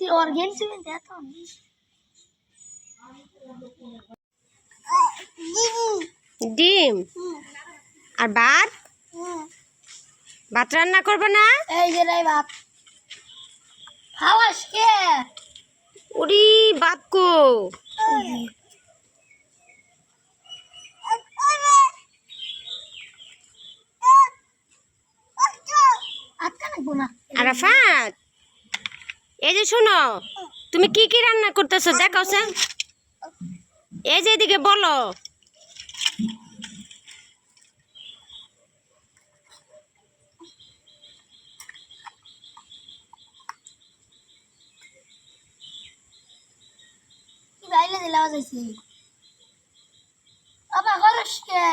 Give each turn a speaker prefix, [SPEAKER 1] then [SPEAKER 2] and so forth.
[SPEAKER 1] তুই অর্গেন্সি কিনতে এত
[SPEAKER 2] ডিম? আর ভাত? ভাত রান্না করবে না?
[SPEAKER 1] এই যে রে বাপ খাওয়াস কে?
[SPEAKER 2] উরি ভাত কো। আরাফাত? এই যে শোনো, তুমি কি কি রান্না করতেছো দেখাও স্যার এই যে এদিকে বলো।
[SPEAKER 1] কি বাইলে দিলে আওয়াজ আইছে। বাবা করস কে?